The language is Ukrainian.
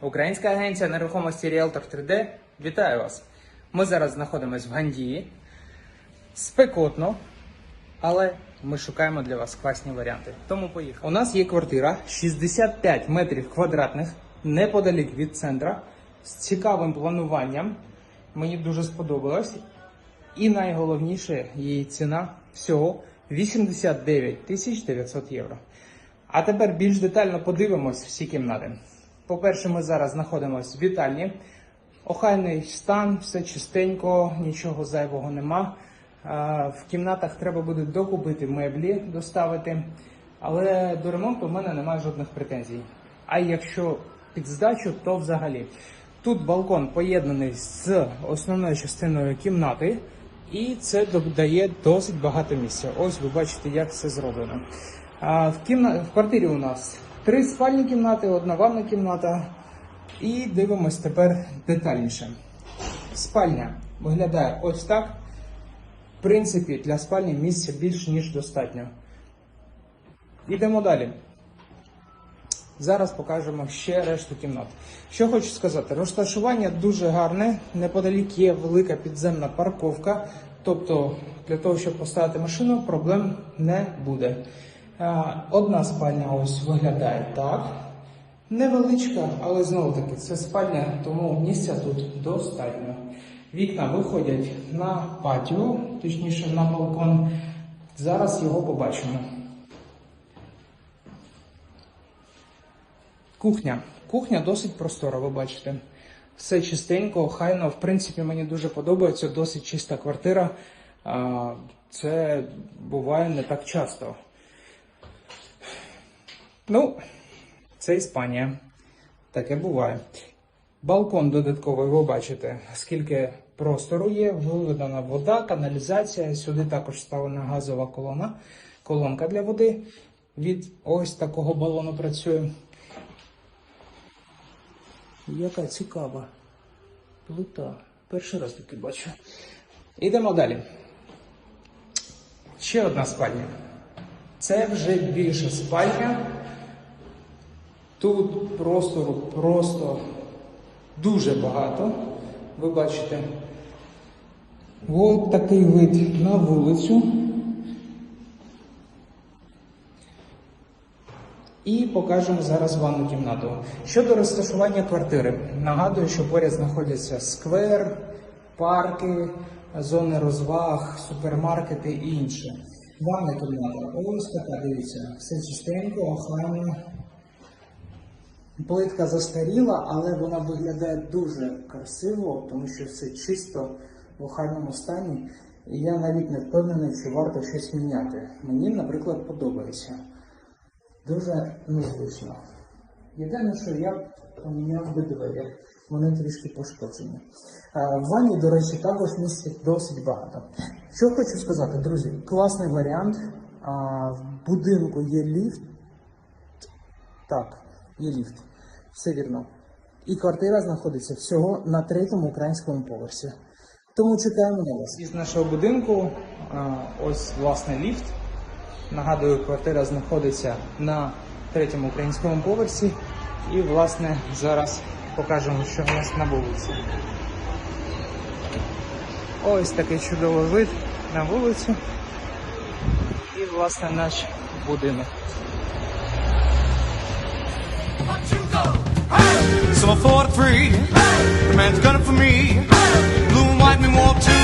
Українська агенція нерухомості Realtor 3D. Вітаю вас! Ми зараз знаходимося в Гандії. Спекотно, але ми шукаємо для вас класні варіанти. Тому поїхали. У нас є квартира 65 метрів квадратних, неподалік від центра, з цікавим плануванням. Мені дуже сподобалось. І найголовніше, її ціна всього 89 тисяч 900 євро. А тепер більш детально подивимось всі кімнати. По-перше, ми зараз знаходимося в вітальні. Охайний стан, все чистенько, нічого зайвого нема. В кімнатах треба буде докупити меблі, доставити. Але до ремонту в мене немає жодних претензій. А якщо під здачу, то взагалі. Тут балкон поєднаний з основною частиною кімнати, і це додає досить багато місця. Ось ви бачите, як це зроблено. В, кімна... в квартирі у нас три спальні кімнати, одна ванна кімната. І дивимось тепер детальніше. Спальня виглядає ось так. В принципі, для спальні місця більш ніж достатньо. Йдемо далі. Зараз покажемо ще решту кімнат. Що хочу сказати, розташування дуже гарне. Неподалік є велика підземна парковка. Тобто, для того, щоб поставити машину, проблем не буде. Одна спальня ось виглядає так. Невеличка, але знову таки це спальня, тому місця тут достатньо. Вікна виходять на патіо, точніше на балкон. Зараз його побачимо. Кухня. Кухня досить простора, ви бачите. Все чистенько, охайно. В принципі, мені дуже подобається, досить чиста квартира. Це буває не так часто. Ну, це Іспанія. Таке буває. Балкон додатковий, ви бачите, скільки простору є, виведена вода, каналізація. Сюди також вставлена газова колона, колонка для води. Від ось такого балону працює. Яка цікава плита. Перший раз таки бачу. Ідемо далі. Ще одна спальня. Це вже більша спальня. Тут простору просто дуже багато. Ви бачите. Ось такий вид на вулицю. І покажемо зараз ванну кімнату. Щодо розташування квартири, нагадую, що поряд знаходяться сквер, парки, зони розваг, супермаркети і інше. Ванна кімната. Ось така, дивіться, все чистенько, охайно. Плитка застаріла, але вона виглядає дуже красиво, тому що все чисто в охайному стані. І я навіть не впевнений, що варто щось міняти. Мені, наприклад, подобається. Дуже незвично. Єдине, що я поміняв би двері, вони трішки пошкоджені. А, В ванні, до речі, також місця досить багато. Що хочу сказати, друзі, класний варіант. В будинку є ліфт. Так, є ліфт. Все вірно. І квартира знаходиться всього на третьому українському поверсі. Тому чекаємо на вас. Із нашого будинку ось власне ліфт. Нагадую, квартира знаходиться на третьому українському поверсі. І, власне, зараз покажемо, що в нас на вулиці. Ось такий чудовий вид на вулицю. І, власне, наш будинок. So I fought free. The man's gunning for me. Blue and white men walk to